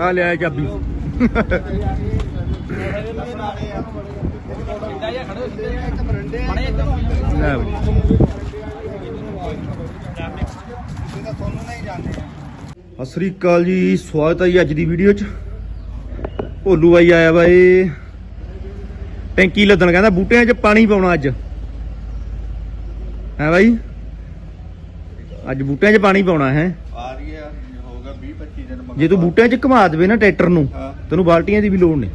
ਆ ਲਿਆ ਚਾਬੀ। ਲੈ ਬਈ। ਸਤਿ ਸ੍ਰੀ ਅਕਾਲ ਜੀ, ਸਵਾਗਤ ਹੈ ਜੀ ਅੱਜ ਦੀ ਵੀਡੀਓ 'ਚ। ਭੋਲੂ ਬਾਈ ਆਇਆ ਬਾਈ। ਟੈਂਕੀ ਲੱਦਣ ਕਹਿੰਦਾ ਬੂਟਿਆਂ 'ਚ ਪਾਣੀ ਪਾਉਣਾ ਅੱਜ। ਹੈ ਬਾਈ? ਅੱਜ ਬੂਟਿਆਂ 'ਚ ਪਾਣੀ ਪਾਉਣਾ ਹੈ ਆ ਰਹੀ ਹੈ ਹੋਗਾ 20 25 ਦਿਨ ਮਗਰ ਜੇ ਤੂੰ ਬੂਟਿਆਂ 'ਚ ਘੁਮਾ ਦੇਵੇ ਨਾ ਟਰੈਕਟਰ ਨੂੰ ਹਾਂ। ਤੈਨੂੰ ਬਾਲਟੀਆਂ ਦੀ ਵੀ ਲੋੜ ਨਹੀਂ।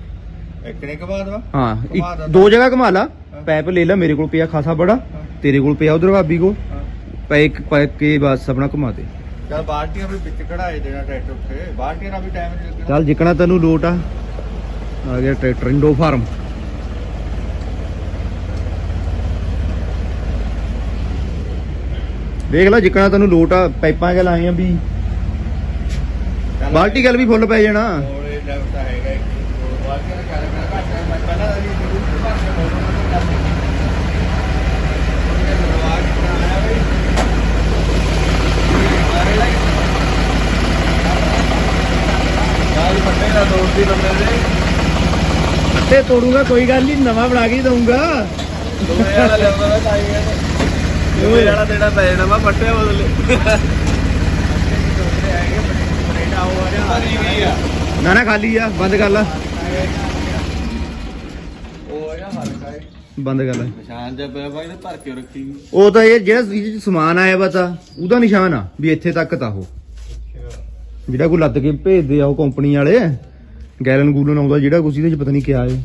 ਇੱਕਨੇ ਕੇ ਬਾਅਦ ਵਾ ਹਾਂ ਘੁਮਾ ਇੱਕ ਦਿੰਦਾ। ਦੋ ਜਗ੍ਹਾ ਘੁਮਾ ਲਾ। ਹਾਂ। ਪੈਪ ਲੈ ਲੈ ਮੇਰੇ ਕੋਲ ਪਿਆ ਖਾਸਾ ਬੜਾ ਹਾਂ। ਤੇਰੇ ਕੋਲ ਪਿਆ ਉਧਰ ਭਾਬੀ ਕੋ ਹਾਂ। ਪੈਕ ਪੈ ਕੇ ਬਸ ਆਪਣਾ ਘੁਮਾ ਦੇ। ਚਲ ਬਾਲਟੀਆਂ ਵੀ ਵਿੱਚ ਕਢਾਏ ਦੇਣਾ ਟਰੈਕਟਰ ਉੱਤੇ। ਬਾਲਟੀਆਂ ਦਾ ਵੀ ਟਾਈਮ ਲੱਗਣਾ। ਚੱਲ ਜਿਕਣਾ ਤੈਨੂੰ ਲੋਟ ਆ। ਆ ਗਿਆ ਟਰੈਕਟਰ ਇੰਡੋ ਫਾਰਮ। ਦੇਖ ਲੈ ਜਿਕਣਾ ਤੈਨੂੰ ਲੋਟ ਆ ਪਾਈਪਾਂ ਕੇ ਲਾਈਆਂ ਵੀ। ਬਾਲਟੀ ਗੱਲ ਵੀ ਫੁੱਲ ਪੈ ਜਾਣਾ। ਬੰਦੇ ਦੇ ਤੇ ਤੋੜੂਗਾ, ਕੋਈ ਗੱਲ ਨਹੀਂ ਨਵਾਂ ਬਣਾ ਕੇ ਦਊਂਗਾ। ਦੋਵੇਂ ਵਾਲਾ ਲੈਂਦਾ ਨਾ ਟਾਈ ਹੈ ਦੋਵੇਂ ਵਾਲਾ ਦੇਣਾ ਪੈ ਜਾਣਾ, ਮੈਂ ਪੱਟੇ ਬਦਲੇ। ਨਾ ਨਾ ਖਾਲੀ ਆ ਬੰਦ ਕਰ ਲਾ। ਉਹ ਆ ਹਲਕਾ ਹੈ ਬੰਦ ਕਰ ਲਾ। ਨਿਸ਼ਾਨ ਜਿਹਾ ਪਿਆ ਬਾਈ ਨੇ ਭਰ ਕੇ ਰੱਖੀ ਉਹ ਤਾਂ ਇਹ ਜਿਹੜਾ ਇਹਦੇ ਚ ਸਮਾਨ ਆਇਆ ਵਾ ਤਾਂ ਉਹਦਾ ਨਿਸ਼ਾਨ ਆ ਵੀ ਇੱਥੇ ਤੱਕ ਤਾਂ ਉਹ। ਜਿਹੜਾ ਕੋਈ ਲੱਦ ਕੇ ਭੇਜਦੇ ਆ ਉਹ ਕੰਪਨੀ ਵਾਲੇ ਗੈਲਨ ਗੂਲਨ ਆਉਂਦਾ ਜਿਹੜਾ ਕੁਛ ਇਹਦੇ ਚ ਪਤਾ ਨਹੀਂ ਕਿਆ ਏ।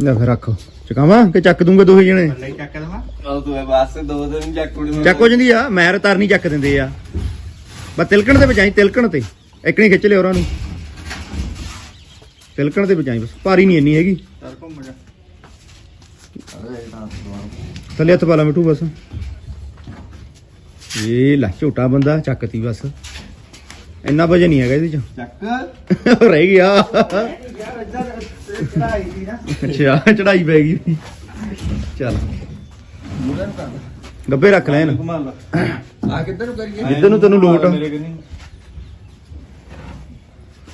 ਲੈ ਫਿਰ ਰੱਖ। ਚਕਾਵਾਂ ਕਿ ਚੱਕ ਦੂੰਗੇ ਦੋਹੇ ਜਣੇ? ਨਹੀਂ ਚੱਕ ਦਵਾ। ਉਹ ਤੂੰ ਬਸ ਦੋ ਦਿਨ ਚੱਕ ਕੁੜੀ ਚੱਕ ਹੋ ਜਾਂਦੀ ਆ ਮੈਰ ਤਾਰ ਨਹੀਂ ਚੱਕ ਦਿੰਦੇ ਆ। ਬਸ ਤਿਲਕਣ ਤੇ ਬਚਾਈ ਤਿਲਕਣ ਤੇ। ਇੱਕ ਨਹੀਂ ਖਿੱਚ ਲਿਆ ਉਹਨਾਂ ਨੂੰ। ਤਿਲਕਣ ਤੇ ਬਚਾਈ ਬਸ ਭਾਰੀ ਨਹੀਂ ਇੰਨੀ ਹੈਗੀ। ਘੁੰਮ ਜਾ ਥੱਲੇ ਹੱਥ ਪਾ ਲਾ ਮਿੱਠੂ ਬਸ। ਇਹ ਲੈ ਝੋਟਾ ਬੰਦਾ ਚੱਕਤੀ ਬਸ। ਇੰਨਾ ਵਜਨ ਨਹੀਂ ਹੈਗਾ ਇਹਦੇ ਚ। ਚੱਕ। ਰਹਿ ਗਿਆ। ਯਾਰ ਇੱਧਰ ਚੜਾਈ ਦੀ ਨਾ। ਅੱਛਾ ਚੜਾਈ ਪੈ ਗਈ। ਚੱਲ। ਮੂਰਨ ਕਰ ਗੱਬੇ ਰੱਖ ਲੈ ਇਹਨੂੰ ਘੁਮਾ ਲਾ ਆ ਕਿੱਧਰ ਨੂੰ ਕਰੀਏ? ਜਿੱਧਰ ਨੂੰ ਤੈਨੂੰ ਲੋਟ। ਆ। ਮੇਰੇ ਕਨੀ।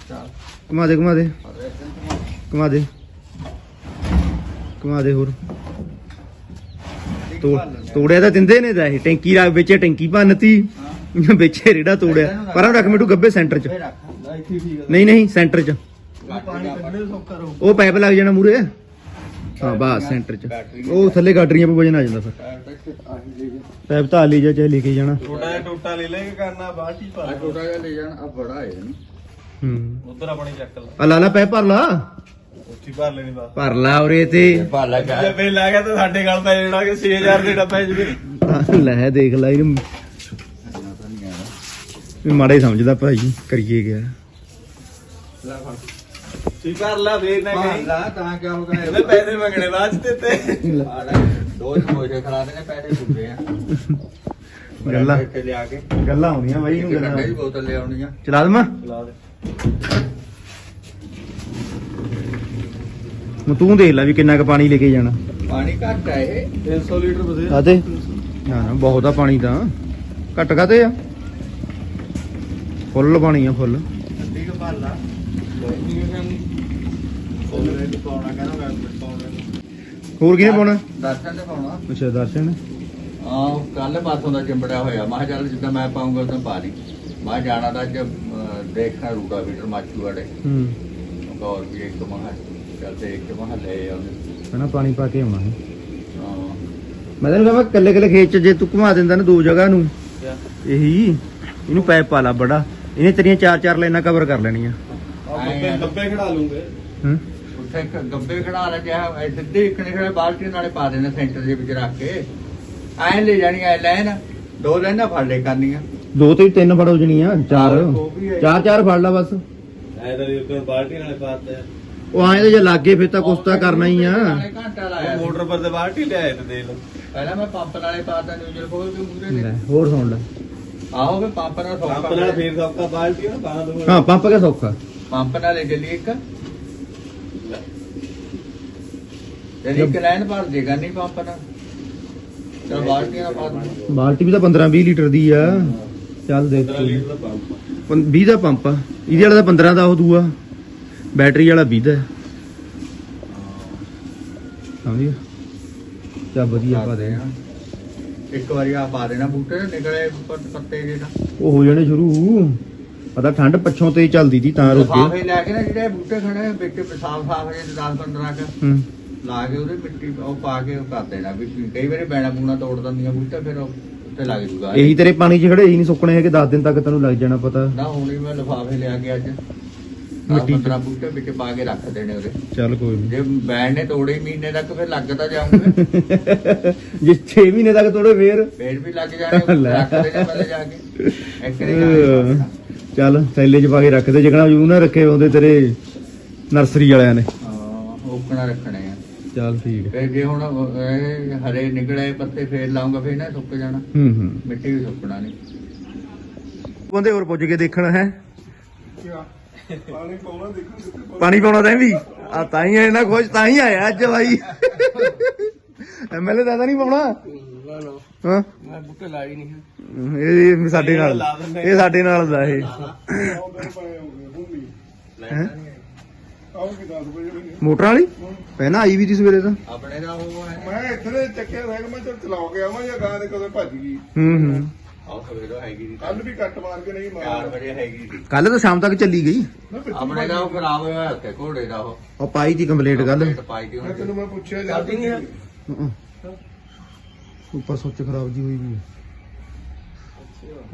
ਚੱਲ। ਘੁਮਾ ਦੇ ਘੁਮਾ ਦੇ। ਅਰੇ ਇੱਧਰ ਘੁਮਾ ਦੇ। ਘੁਮਾ ਦੇ ਹੋਰ। ਤੋੜ ਤੋੜਿਆ ਤਾਂ ਦਿੰਦੇ ਨੇ ਦਾ ਇਹ। ਟੈਂਕੀ ਰਾ ਵਿੱਚ ਟੈਂਕੀ ਭੰਨਤੀ। ਵਿੱਚ ਰੇੜਾ ਤੋੜਿਆ। ਪਰਾਂ ਰੱਖ ਮਿੱਠੂ ਗੱਬੇ ਸੈਂਟਰ 'ਚ। ਫੇਰ ਰੱਖ। ਲੈ ਇੱਥੇ ਠੀਕ ਹੈ ਨਹੀਂ ਨਹੀਂ ਸੈਂਟਰ 'ਚ। ਪਾਣੀ ਕੱਢਣੇ ਉਹ ਪਾਈਪ ਲੱਗ ਜਾਣਾ ਮੂਰੇ ਹਾਂ ਬਸ ਸੈਂਟਰ 'ਚ। ਉਹ ਥੱਲੇ ਗਾਡਰੀਆਂ 'ਤੇ ਵਜਨ ਆ ਜਾਂਦਾ ਫਿਰ ਪਾਈਪ ਤਾਂ ਲਈ ਜਾ ਚਾਹੇ ਲੈ ਕੇ ਜਾਣਾ। ਛੋਟਾ ਜਿਹਾ ਟੋਟਾ ਲੈ ਲੈ ਕੇ ਕਰਨਾ ਬਾਲਟੀ ਪਾ ਆ ਛੋਟਾ ਜਿਹਾ ਲੈ ਜਾਣ ਆ ਬੜਾ ਹੈ ਹੂੰ। ਉਧਰ ਆਪਣੀ ਚੱਕ ਲਾ। ਆ ਲਾ ਲਾ ਪਾਈਪ ਭਰ ਲਾ। ਉੱਥੇ ਭਰ ਲੈਣੀ ਬਸ। ਭਰ ਲਾ ਉਰੇ ਤੇ। ਭਾਲਾ ਜੇ ਬਿੱਲ ਆ ਗਿਆ ਤਾਂ ਸਾਡੇ ਗੱਲ ਪੈ ਜਾਣਾ ਕਿ 6000 ਦੇ ਡੱਬਾ ਆਹ ਲੈ ਦੇਖ ਲੈ ਇਹਨੂੰ। ਇਹ ਮਾੜਾ ਹੀ ਸਮਝਦਾ ਭਾਈ ਕਰੀਏ ਗਿਆ ਠੀਕ ਕਰ ਲਾ ਫੇਰ ਨਾ ਕਹੀਂ। ਲਾ ਤਾਂ ਕਿਆ ਹੋ ਗਿਆ? ਇਹਦੇ ਪੈਸੇ ਮੰਗਣੇ ਬਾਅਦ ਚ ਦਿੱਤੇ। ਦੋ ਸਮੋਸੇ ਖਿਲਾ ਦੇਣੇ ਪੈਸੇ ਫੁੱਟੇ ਆ। ਗੱਲਾਂ ਇੱਥੇ ਲਿਆ ਕੇ। ਗੱਲਾਂ ਆਉਂਦੀਆਂ ਬਾਈ ਨੂੰ ਦੀ ਗੱਲਾਂ ਬੋਤਲ ਲੈ ਆਉਣੀ ਆ ਚਲਾ ਦਮਾ ਲਾ ਦੇ। ਹੁਣ ਤੂੰ ਦੇਖ ਲੈ ਵੀ ਕਿੰਨਾ ਕੁ ਪਾਣੀ ਲੈ ਕੇ ਜਾਣਾ। ਪਾਣੀ ਘੱਟ ਆ ਇਹ। 300 ਲੀਟਰ ਬਸੇ ਆਤੇ ਨਾ ਨਾ ਬਹੁਤ ਆ ਪਾਣੀ ਤਾਂ। ਘੱਟ ਕਾਤੇ ਆ? ਫੁੱਲ ਪਾਣੀ ਆ ਫੁੱਲ। ਠੀਕ ਭਰ ਲਾ ਉਹਨੇ ਤੇ ਪਾਉਣਾ ਕਹਿੰਦਾ ਮੈਂ ਪਾਉਣਾ ਹੋਰ ਕਿਹਨੇ ਪਾਉਣਾ? ਦਰਸ਼ਨ ਤੇ ਪਾਉਣਾ। ਅੱਛਾ ਦਰਸ਼ਨ। ਹਾਂ ਕੱਲ ਪਾਸੋਂ ਦਾ ਚਿੰਬੜਿਆ ਹੋਇਆ। ਮੈਂ ਕਿਹਾ ਚੱਲ ਜਿੱਦਾਂ ਮੈਂ ਪਾਉਂਗਾ ਉਦੋਂ ਪਾ ਲਈ। ਮੈਂ ਜਾਣਾ ਤਾਂ ਅੱਜ ਦੇਖਣਾ ਰੂਟਾ ਵੀਟਰ ਮਾਚੂ ਵਾਲੇ। ਹੂੰ। ਗੌਰ ਵੀ ਇੱਕ ਮਹਾ ਚੱਲ ਦੇਖ ਕੇ ਮਹਾ ਲੈ ਆਉਂਦੇ। ਹਨਾ ਪਾਣੀ ਪਾ ਕੇ ਆਉਣਾ ਹੈ। ਹਾਂ। ਮੈਂ ਤੈਨੂੰ ਕਹਾਂ ਕੱਲੇ ਕੱਲੇ ਖੇਤ ਚ ਜੇ ਤੂੰ ਘੁਮਾ ਦਿੰਦਾ ਨਾ ਦੋ ਜਗ੍ਹਾ ਨੂੰ ਇਹੀ ਇਹਨੂੰ ਪੈਪ ਪਾ ਲਾ ਬੜਾ। ਇਹਨੇ ਤੇਰੀਆਂ ਚਾਰ ਚਾਰ ਲਾਈਨਾਂ ਕਵਰ ਕਰ ਲੈਣੀਆਂ। ਗੱਬੇ ਗੱਬੇ ਖੜਾ ਲੂੰਗੇ। ਹੂੰ? ਉੱਥੇ ਇੱਕ ਗੱਬੇ ਖੜਾ ਰੱਖਿਆ ਐ ਸਿੱਧੇ ਇੱਕ ਨੇ ਖੜਾ ਬਾਲਟੀ ਨਾਲੇ ਪਾ ਦੇਣੇ ਸੈਂਟਰ ਦੇ ਵਿੱਚ ਰੱਖ ਕੇ। ਐ ਲੈ ਜਾਣੀ ਐ ਲੈਣ ਦੋ ਲੈਣਾ ਫੜ ਲੈ ਕਰਨੀਆਂ। ਦੋ ਤੋਂ ਤਿੰਨ ਫੜ ਜਣੀਆਂ ਚਾਰ। ਚਾਰ ਚਾਰ ਫੜ ਲਾ ਬਸ। ਐ ਤਾਂ ਇੱਕ ਬਾਲਟੀ ਨਾਲੇ ਪਾਤੇ। ਉਹ ਐਂ ਤੇ ਜੇ ਲੱਗੇ ਫਿਰ ਤਾਂ ਕੁਛ ਤਾਂ ਕਰਨਾ ਹੀ ਆ। ਨਾਲੇ ਘੰਟਾ ਲਾਇਆ ਸੀ। ਮੋਟਰ ਪਰ ਤੇ ਬਾਲਟੀ ਲਿਆਏ ਤੇ ਦੇ ਲੋ ਪਹਿਲਾਂ ਮੈਂ ਪੰਪ ਨਾਲੇ ਪਾਤਾ ਨਿਊਜ਼ਲ ਖੋਲ ਕੇ ਮੂਰੇ ਲੈ, ਨੇ ਹੋਰ ਸੁਣ ਲੈ। ਆਹੋ ਵੀ ਪੰਪ ਨਾਲ ਸੌਖਾ। ਪੰਪ ਨਾਲ ਫੇਰ ਸੌਕਾ ਬਾਲਟੀ ਨਾ ਪਾ ਦੋ ਹਾਂ ਪੰਪ ਕੇ ਸੌਖਾ। ਪੰਪ ਨਾਲੇ ਚੱਲੀ ਇੱਕ। ਭਰ ਦੇਗਾ ਨਹੀਂ ਪੰਪ ਚਲ ਪਾ ਦੂੰ ਬਾਲਟੀ ਵੀ ਤਾਂ 15 20 ਲੀਟਰ ਦੀ ਆ। ਚੱਲ ਦੇਖ 15 ਤੂੰ। ਲੀਟਰ ਦਾ ਪੰਪ 20 ਦਾ ਪੰਪ ਆ। ਇਹਦੇ ਵਾਲਾ ਤਾਂ 15 ਦਾ ਉਹ ਦੂਆ। ਬੈਟਰੀ ਵਾਲਾ 20 ਦਾ। ਸਮਝਿਆ ਚਾ ਵਧੀਆ ਪਾ ਦੇ। ਇੱਕ ਵਾਰੀ ਆ ਪਾ ਦੇਣਾ ਬੂਟੇ ਤੇ ਨਿਕਲੇ ਪ- ਪੱਤੇ ਜੇ ਨਾ ਉਹ ਹੋ ਜਾਣੇ ਸ਼ੁਰੂ। ਪਤਾ ਠੰਡ ਪੱਛੋਂ ਤੇ ਹੀ ਚੱਲਦੀ ਸੀ ਤਾਂ ਰੁਕ ਗਏ ਲੈ ਕੇ ਨਾ ਜਿਹੜੇ ਬੂਟੇ ਖੜੇ ਵਿੱਚ ਸਾਫ਼ ਸਾਫ਼ ਜੇ 10 15 ਕ। ਹੂੰ। ਲਾ ਕੇ ਉਹਦੇ ਮਿੱਟੀ ਉਹ ਪਾ ਕੇ ਉਹ ਕਰ ਦੇਣਾ ਵੀ ਕਈ ਵਾਰੀ ਬੈਣਾ ਬੂਣਾ ਤੋੜ ਦਿੰਦੀਆਂ ਬੂਟੇ ਫਿਰ ਉਹ ਉੱਤੇ ਲੱਗ ਜੂਗਾ। ਇਹੀ ਤੇਰੇ ਪਾਣੀ 'ਚ ਖੜੇ ਹੀ ਨਹੀਂ ਸੁੱਕਣੇ ਹੈਗੇ 10 ਦਿਨ ਤੱਕ ਤੈਨੂੰ ਲੱਗ ਜਾਣਾ ਪਤਾ। ਨਾ ਹੁਣੀ ਮੈਂ ਲਿਫਾਫੇ ਲਿਆ ਕੇ ਅੱਜ। ਮਿੱਟੀ। 15 ਬੂਟੇ ਵਿੱਚ ਪਾ ਕੇ ਰੱਖ ਦੇਣੇ ਉਹਦੇ। ਚੱਲ ਕੋਈ ਨਹੀਂ ਜੇ ਬੈਣ ਨੇ ਤੋੜੇ ਮਹੀਨੇ ਤੱਕ ਫਿਰ ਲੱਗ ਤਾਂ ਜਾਉਂਗੇ ਜੇ 6 ਮਹੀਨੇ ਤੱਕ ਤੋੜੇ ਫੇਰ? ਫੇਰ ਵੀ ਲੱਗ ਜਾਣੇ। ਰੱਖ ਦੇਣੇ ਪਹਿਲੇ ਜਾ ਕੇ। ਨੇ ਚੱਲ ਥੈਲੇ 'ਚ ਪਾ ਕੇ ਰੱਖ ਦੇ ਜਿਕਣਾ ਯੂ ਨਾ ਰੱਖੇ ਹੁੰਦੇ ਤੇਰੇ ਨਰਸਰੀ ਵਾਲਿਆਂ ਨੇ। ਓਕਣਾ ਰੱਖਣੇ ਚੱਲ ਠੀਕ ਹੈ। ਜੇ ਹੁਣ ਇਹ ਹਰੇ ਨਿਕਲੇ ਪੱਤੇ ਫੇਰ ਲਾਉਂਗਾ ਫੇਰ ਨਾ ਸੁੱਕ ਜਾਣਾ। ਹੂੰ ਹੂੰ। ਮਿੱਟੀ ਵੀ ਸੁੱਕਣਾ ਨਹੀਂ। ਬੰਦੇ ਹੋਰ ਪੁੱਜ ਕੇ ਦੇਖਣਾ ਹੈ। ਪਾਣੀ ਪਾਉਣਾ ਦੇਖੋ ਪਾਣੀ ਪਾਉਣਾ ਤੈਂ ਵੀ। ਆ ਤਾਂ ਹੀ ਇਹਨਾਂ ਖੁਸ਼ ਤਾਂ ਹੀ ਆਇਆ ਅੱਜ ਬਾਈ। ਐਮਐਲਏ ਦਾਦਾ ਨਹੀਂ ਪਾਉਣਾ। ਹਾਂ। ਮੈਂ ਬੂਟੇ ਲਾਈ ਨਹੀਂ ਇਹ ਸਾਡੇ ਨਾਲ। ਇਹ ਸਾਡੇ ਨਾਲ ਦਾ ਇਹ। ਹੈਂ? ਆਉਂਗੀ 10 ਵਜੇ ਮੋਟਰ ਵਾਲੀ? ਪਹਿਲਾਂ ਆਈ ਵੀ ਸੀ ਸਵੇਰੇ ਤਾਂ। ਆਪਣੇ ਦਾ ਉਹ ਹੈ। ਮੈਂ ਇੱਥੇ ਚੱਕਿਆ ਸਾਈਕਲ ਮੈਂ ਚਲ ਚਲਾ ਕੇ ਆਵਾਂ ਜਾਂ ਗਾਂ ਦੇ ਕਦੇ ਭੱਜ ਗਈ। ਹੂੰ ਹੂੰ। ਆਹ ਸਵੇਰੋਂ ਹੈਗੀ ਦੀ ਕੱਲ ਵੀ ਕੱਟ ਮਾਰ ਕੇ ਨਹੀਂ 4 ਮਾਰਿਆ ਵਜੇ ਹੈਗੀ ਦੀ ਕੱਲ ਤਾਂ ਸ਼ਾਮ ਤੱਕ ਚੱਲੀ ਗਈ। ਆਪਣੇ ਦਾ ਉਹ ਖਰਾਬ ਹੋਇਆ ਉੱਤੇ ਘੋੜੇ ਦਾ ਉਹ। ਉਹ ਪਾਈ ਤੀ ਕੰਪਲੀਟ ਗੱਲ ਕੰਪਲੀਟ ਪਾਈ ਦੀ ਮੈਂ ਹੁਣ ਤੈਨੂੰ ਮੈਂ ਪੁੱਛਿਆ ਜਾ ਚੱਲਦੀ ਨਹੀਂ। ਹੈ ਉੱਪਰ ਸੁੱਚ ਖਰਾਬ ਜੀ ਹੋਈ ਵੀ ਹੈ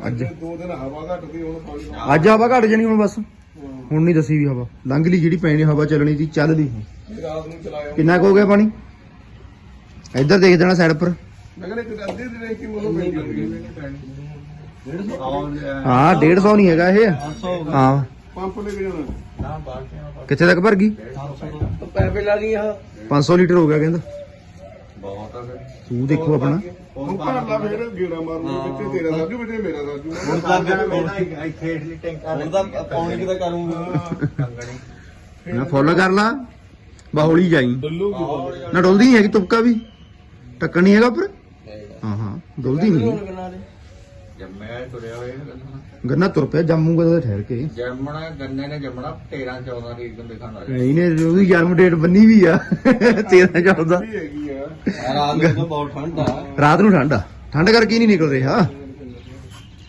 ਅੱਜ ਦੋ ਦਿਨ ਹਵਾ ਘਟਦੀ ਹੁਣ ਪਾਣੀ ਅੱਜ ਹਵਾ ਘਟ ਜਾਣੀ ਹੁਣ ਬਸ। ਹੁਣ ਨਹੀਂ ਦੱਸੀ ਵੀ ਹਵਾ। ਲੰਘ ਲਈ ਜਿਹੜੀ ਪੈਣੀ ਹਵਾ ਚੱਲਣੀ ਸੀ, ਚੱਲ ਲਈ। ਇਹ ਰਾਤ ਨੂੰ ਚਲਾਇਆ ਕਿੰਨਾ ਕੁ ਹੋ ਗਿਆ ਪਾਣੀ? ਇੱਧਰ ਦੇਖ ਦੇਣਾ ਸਾਈਡ ਪਰ ਮੈਂ ਕਹਿੰਦਾ ਕਿ ਅੱਧੇ ਦਿਨ ਕਿ ਮੈਨੂੰ ਪੈਂਦੀ ਹਾਂ 150 ਨਹੀਂ ਹੈਗਾ ਇਹ। ਹਾਂ। ਪੰਪ ਲੈ ਕੇ ਜਾਣਾ ਕਿੱਥੇ ਤੱਕ ਭਰ ਗਈ? ਪੈਪੇ ਲਾ ਲਈ ਆ 500 ਲੀਟਰ ਹੋ ਗਿਆ ਕਹਿੰਦਾ। ਬਹੁਤ ਆ ਫਿਰ। ਤੂੰ ਦੇਖੋ ਆਪਣਾ। ਹੁਣ ਭਰ ਲਾ ਫੇਰ ਗੇੜਾ ਮਾਰੂ ਵਿੱਚ ਤੇਰਾ ਸਾਜੂ ਵਿੱਚ ਮੇਰਾ ਸਾਜੂ ਹੁਣ ਤਾਂ ਮੇਰਾ ਇੱਥੇ ਇਟਲੀ ਟੈਂਕਰ ਹੁਣ ਤਾਂ ਪਾਉਣੀ ਕਿਦਾ ਕਰੂੰਗਾ? ਕੰਗਣੀ। ਨਾ ਫੁੱਲ ਕਰ ਲਾ ਬਾਹੌਲੀ ਜਾਈ। ਡੱਲੂਗੀ ਨਾ ਡੁੱਲਦੀ ਨਹੀਂ ਹੈਗੀ ਤੁਪਕਾ ਵੀ। ਟੱਕਣ ਨਹੀਂ ਹੈਗਾ ਉੱਪਰ? ਹਾਂ ਹਾਂ ਡੁੱਲਦੀ ਨਹੀਂ ਜੰਮਿਆ ਤੁਰਿਆ ਹੋਇਆ ਗੰਨਾ ਤੁਰ ਪਿਆ ਜੰਮੂਗਾ ਤਾਂ ਠਹਿਰ ਕੇ? ਜੰਮਣਾ ਗੰਨੇ ਨੇ ਜੰਮਣਾ 13 14 ਤਰੀਕ ਨੂੰ ਦਿਖਾਣਾ ਇਹਨੇ ਉਹਦੀ ਜਨਮ ਡੇਟ ਬੰਨੀ ਵੀ ਆ। 13 14 ਵੀ ਹੈਗੀ ਆ। ਰਾਤ ਨੂੰ ਤਾਂ ਬਹੁਤ ਠੰਡ ਆ। ਰਾਤ ਨੂੰ ਠੰਡ ਆ। ਠੰਡ ਕਰਕੇ ਹੀ ਨਹੀਂ ਨਿਕਲ ਰਿਹਾ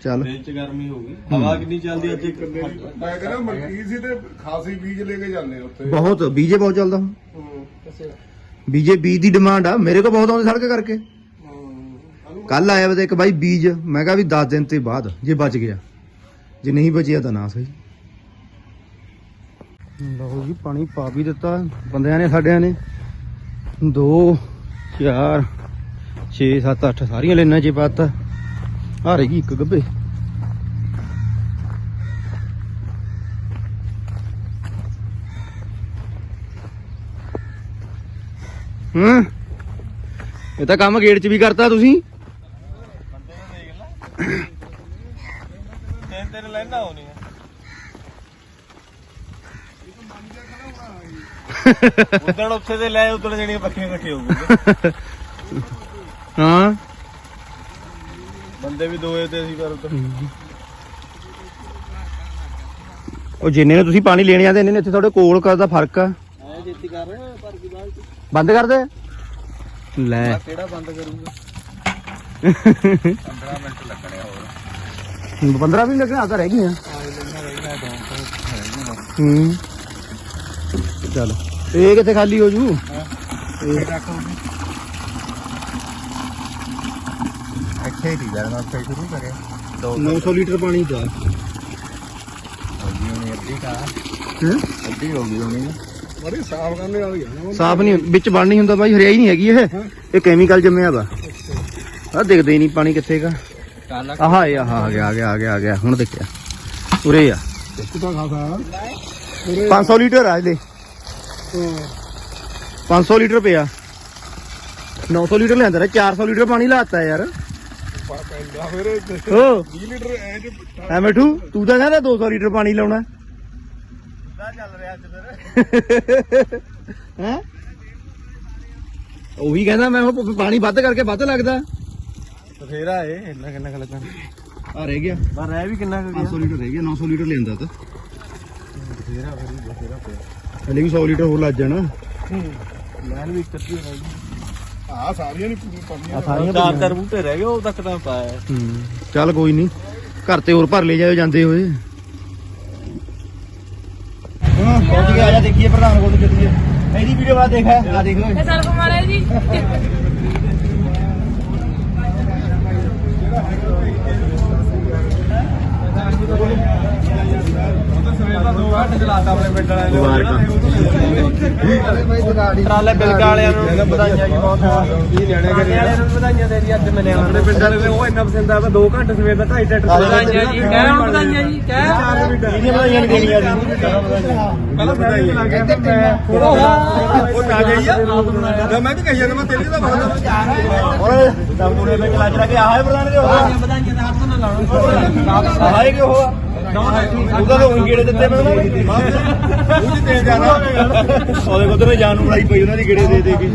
ਚੱਲ। ਚ ਗਰਮੀ ਹੋ ਗਈ। ਹਵਾ ਕਿੰਨੀ ਚੱਲਦੀ ਅੱਜ? ਮੈਂ ਕਹਿੰਦਾ ਮਲਕੀ ਸੀ ਤੇ ਖਾਸੀ ਬੀਜ ਲੈ ਕੇ ਜਾਂਦੇ ਉੱਥੇ। ਬਹੁਤ ਬੀਜੇ ਬਹੁਤ ਚੱਲਦਾ। ਹੂੰ। ਬੀਜੇ ਬੀਜ ਦੀ ਡਿਮਾਂਡ ਆ। ਮੇਰੇ ਕੋਲ ਬਹੁਤ ਆਉਂਦੇ ਸੜਕ ਕਰਕੇ। ਕੱਲ ਆਇਆ ਵਾ ਤੇ ਇੱਕ ਬਾਈ ਬੀਜ। ਮੈਂ ਕਿਹਾ ਵੀ 10 ਦਿਨ ਤੇ ਬਾਅਦ ਜੇ ਬਚ ਗਿਆ। ਜੇ ਨਹੀਂ ਬਚਿਆ ਤਾਂ ਨਾ ਸਹੀ। ਲਓ ਜੀ, ਪਾਣੀ ਪਾ ਵੀ ਦਿੱਤਾ। ਬੰਦਿਆਂ ਨੇ, ਸਾਡਿਆਂ ਨੇ। 2 4 6 7 8 ਸਾਰੀਆਂ ਲੈਣਾ ਚ ਪਾਤਾ। ਆ ਰਹੀ ਇੱਕ ਗੱਬੇ। ਹੂੰ? ਇਹ ਤਾਂ ਕੰਮ ਗੇਟ 'ਚ ਵੀ ਕਰਤਾ ਤੁਸੀਂ ਤਿੰਨ ਤਿੰਨ ਲੈਣਾ ਹੋਣੀ ਉਦੋਂ ਉੱਥੇ ਦੇ ਲੈ ਉਦੋਂ ਜਿਹੜੀਆਂ ਪੱਖੀਆਂ ਇਕੱਠੇ ਹੋ ਗਏ ਹਾਂ? ਬੰਦੇ ਵੀ ਦੋਏ ਤੇ ਅਸੀਂ ਪਰ ਉੱਧਰ। ਉਹ ਜਿੰਨੇ ਨੇ ਤੁਸੀਂ ਪਾਣੀ ਲੈਣ ਇੰਨੇ ਨੇ ਇੱਥੇ ਤੁਹਾਡੇ ਕੋਲ ਕਰਦਾ ਫ਼ਰਕ ਆ? ਐ ਜੇਤੀ ਕਰ ਰਹੇ ਪਰ ਕੀ ਬਾਤ ਬੰਦ ਕਰ ਦੇ। ਲੈ। ਕਿਹੜਾ ਬੰਦ ਕਰੂੰਗਾ? 15 ਮਿੰਟ ਲੱਗਣੇ ਹੋਰ। 15 ਵੀ ਲੱਗਣਾ ਤਾਂ ਰਹਿ ਗਈਆਂ। ਹੂੰ। ਚੱਲ। ਇਹ ਕਿੱਥੇ ਖਾਲੀ ਹੋ ਜੂ? ਇਹ। ਇੱਥੇ ਹੀ ਜਾਣਾ ਉੱਥੇ ਸ਼ੁਰੂ ਕਰੇ 900 ਲੀਟਰ ਪਾਣੀ ਦਾ। ਹੋ ਗਈ ਹੋਣੀ ਅੱਧੀ ਕਾ ਹੈ? ਅੱਧੀ ਹੋ ਗਈ ਹੋਣੀ। ਬੜੀ ਸਾਫ਼ ਕਰਨੇ ਵਾਲੀ ਆ ਨਾ ਸਾਫ਼ ਨਹੀਂ ਵਿੱਚ ਬਣ ਨਹੀਂ ਹੁੰਦਾ ਬਾਈ ਹਰਿਆਈ ਨਹੀਂ ਹੈਗੀ ਇਹ। ਇਹ ਕੈਮੀਕਲ ਜੰਮਿਆ ਵਾ। ਆ ਦਿਖਦੇ ਹੀ ਨਹੀਂ ਪਾਣੀ ਕਿੱਥੇਗਾ। ਕੱਲ ਆਹ ਇਹ ਆਹ ਆ ਗਿਆ ਆ ਗਿਆ ਆ ਗਿਆ ਆ ਗਿਆ ਹੁਣ ਦੇਖਿਆ। ਉਰੇ ਆ। ਕੁੱਤਾ ਖਾਸਾ। 500 ਲੀਟਰ ਆ ਇਹਦੇ। 500 ਲੀਟਰ ਪਿਆ। 900 ਲੀਟਰ ਲਿਆਂਦਾ ਰੇ 400 ਲੀਟਰ ਪਾਣੀ ਲਾਤਾ ਯਾਰ। ਪੈਂਦਾ ਫਿਰ ਇਹ ਓ 20 ਲੀਟਰ ਐ ਜੇ ਐ ਮਿੱਠੂ ਤੂੰ ਤਾਂ ਕਹਿੰਦਾ 200 ਲੀਟਰ ਪਾਣੀ ਲਾਉਣਾ। ਚੱਲ ਰਿਹਾ ਅੱਜ ਫਿਰ ਹੈ? ਉਹੀ ਕਹਿੰਦਾ ਮੈਂ ਉਹ ਪਾਣੀ ਵੱਧ ਕਰਕੇ ਵੱਧ ਲੱਗਦਾ। ਬਥੇਰਾ ਏ ਇੰਨਾ ਕਿੰਨਾ ਲੱਗਣਾ? ਆ ਰਹਿ ਗਿਆ। ਪਰ ਰਹਿ ਵੀ ਕਿੰਨਾ ਕੁ 500 ਲੀਟਰ ਰਹਿ ਗਿਆ 900 ਲੀਟਰ ਲੈਂਦਾ ਤਾਂ। ਬਥੇਰਾ ਬਥੇਰਾ ਬਥੇਰਾ ਪਿਆ। ਹਲੇ ਵੀ 100 ਲੀਟਰ ਹੋਰ ਲੱਗ ਜਾਣਾ। ਲੈਣ ਵੀ ਕੱਟੀ ਰਹਿ ਗਈ ਆ ਸਾਰੀਆਂ ਨਹੀਂ ਪੂਰੀ ਆਹ ਸਾਰੀਆਂ ਚਾਰ। ਚਾਰ ਬੂਟੇ ਰਹਿ ਗਏ ਉਹ ਤੱਕ ਤਾਂ ਪਾਇਆ ਹੂੰ। ਚੱਲ ਕੋਈ ਨਹੀਂ ਘਰ ਤੇ ਹੋਰ ਭਰ ਲੈ ਜਾਇਓ ਜਾਂਦੇ ਹੋਏ। ਹਾਂ ਪਹੁੰਚ ਗਿਆ ਆ ਜਾ ਦੇਖੀਏ ਪ੍ਰਧਾਨ ਕੋਲ ਚੱਲੀਏ। ਇਹਦੀ ਵੀਡੀਓ ਬਾਅਦ ਦੇਖਾ ਆ ਦੇਖ ਓਏ ਸਰ ਕੁਮਾਰ ਜੀ। ਮੁਬਾਰਕਾਂ ਟਰਾਲੇ ਬਿਲਕ ਵਾਲਿਆਂ ਨੂੰ ਵਧਾਈਆਂ ਜੀ ਬਹੁਤ ਇਹ ਨਿਆਣੇ ਵਾਲਿਆਂ ਨੂੰ ਵਧਾਈਆਂ ਦੇ ਜੀ ਅੱਜ ਮਿਲਿਆ ਆਪਣੇ ਪਿੰਡਾਂ ਦੇ ਉਹ ਇੰਨਾ ਪਸੰਦ ਆ 2 ਘੰਟੇ ਸਵੇਰ ਦਾ 2.5 ਟਰੈਕਟਰ ਵਧਾਈਆਂ ਜੀ ਕਹਿ ਹੁਣ ਵਧਾਈਆਂ ਜੀ ਕਹਿ ਇਹਨੇ ਨਹੀਂ ਦੇਣੀਆਂ ਜੀ। ਪਹਿਲਾਂ ਵਧਾਈਆਂ ਲੱਗ ਗਿਆ ਮੈਂ ਉਹ ਨਾ ਗਈ ਮੈਂ ਵੀ ਕਹੀ ਜਾਂਦਾ ਮੈਂ ਤੇਰੇ ਦਾ ਬਹੁਤ ਓਏ ਦਮ ਪੂਰੇ ਵਿੱਚ ਲੱਜ ਲਾ ਕੇ ਆਹ ਹੈ ਪ੍ਰਧਾਨ ਦੇ ਹੋਆ ਵਧਾਈਆਂ ਦਾ ਹੱਥ ਨਾ ਲਾਉਣਾ ਆਹ ਹੈ ਕਿ ਹੋਆ ਉਹਦਾ ਤਾਂ ਉਹੀ ਗੇੜੇ ਦਿੱਤੇ ਮੈਂ ਉਹਨਾਂ ਨੂੰ ਉਹ ਜੀ ਤੇਜ਼ ਜਾਣਾ ਉਹਦੇ ਕੋਲ ਤੇ ਜਾਨ ਨੂੰ ਪਈ ਉਹਨਾਂ ਦੀ ਗੇੜੇ ਦੇ ਦੇ ਕੇ।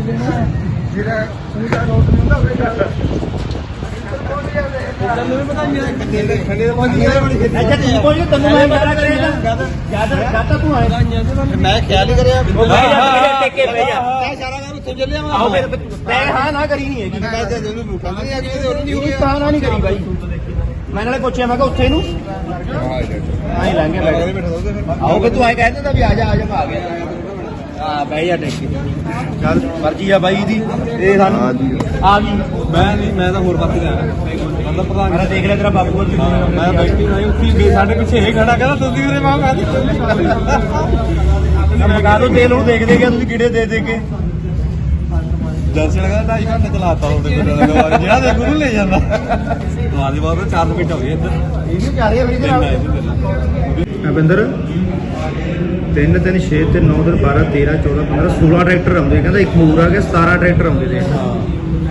ਤੈਨੂੰ ਵੀ ਵਧਾਈਆਂ ਕਿੰਨੇ ਦੇ ਖੰਡੇ ਦੇ ਪਹੁੰਚ ਅੱਛਾ ਠੀਕ ਹੋ ਜੀ ਤੈਨੂੰ ਮੈਂ ਕਰਾ ਕਰੇਗਾ ਜ਼ਿਆਦਾ ਜ਼ਿਆਦਾ ਤੂੰ ਆਏਗਾ ਮੈਂ ਖਿਆਲ ਹੀ ਕਰਿਆ। ਟੇਕੇ ਪਈ ਆ ਮੈਂ ਉੱਥੇ ਚੱਲਿਆ ਹਾਂ ਨਾ ਕਰੀ ਨਹੀਂ ਹੈਗੀ। ਮੈਂ ਤੇ ਇਹਨੂੰ ਭੁੱਖਾ ਨਹੀਂ ਆ ਗਈ ਤੇ ਉਹਨੂੰ ਨਹੀਂ ਹੋ ਇਹ ਗਿਆ ਤਾਂ ਨਾ ਨਹੀਂ ਕਰੀ ਬਾਈ। ਮੈਂ ਨਾਲੇ ਪੁੱਛਿਆ ਮੈਂ ਕਿਹਾ ਉੱਥੇ ਨੂੰ। ਆਈ ਲਾਂਗੇ ਬੈਠੇ। ਆਓ ਕਿ ਤੂੰ ਆਏ ਕਹਿ ਦਿੰਦਾ ਵੀ ਆ ਜਾ ਆ ਜਾ ਮੈਂ ਆ ਗਿਆ। ਹਾਂ ਬਈ ਆ ਟੇਕੇ ਚੱਲ ਮਰਜ਼ੀ ਆ ਬਾਈ ਦੀ। ਇਹ ਸਾਨੂੰ। ਆ ਗਈ। ਮੈਂ ਨਹੀਂ ਮੈਂ ਤਾਂ ਹੋਰ ਪਾਸੇ ਜਾਣਾ ਮਤਲਬ ਪ੍ਰਧਾਨ ਮੇਰਾ ਦੇਖ ਲਿਆ ਤੇਰਾ ਬਾਪੂ ਅੱਜ ਮੈਂ ਬੈਠੀ ਨਹੀਂ ਉੱਥੇ ਹੀ ਸਾਡੇ ਪਿੱਛੇ ਇਹ ਖੜਾ ਕਹਿੰਦਾ ਤੁਸੀਂ ਉਰੇ ਮਾਂ ਕਾਦੀ ਮਗਾ ਦੋ ਤੇਲ ਨੂੰ ਦੇਖਦੇ ਗਿਆ ਤੁਸੀਂ ਕੀੜੇ ਦੇ ਦੇ ਕੇ। ਦਰਸ਼ਨ ਕਹਿੰਦਾ 2.5 ਘੰਟੇ ਚਲਾਤਾ ਉਹਦੇ ਕੋਲ ਲਗਾ ਜਿਹੜਾ ਦੇ ਗੁਰੂ ਲੈ ਜਾਂਦਾ। ਦਵਾ ਦੀ ਬਾਅਦ 4 ਮਿੰਟ ਹੋ ਗਏ ਇੱਧਰ। ਇਹ ਵੀ ਪਿਆਰੇ ਆ। ਤਿੰਨ ਤਿੰਨ। ਅਬਿੰਦਰ 3 3 6 ਤੇ 9 ਦਿਨ 12 13 14 15 16 ਟਰੈਕਟਰ ਆਉਂਦੇ ਕਹਿੰਦਾ ਇੱਕ ਹੋਰ ਆ ਗਿਆ 17 ਟਰੈਕਟਰ ਆਉਂਦੇ ਨੇ।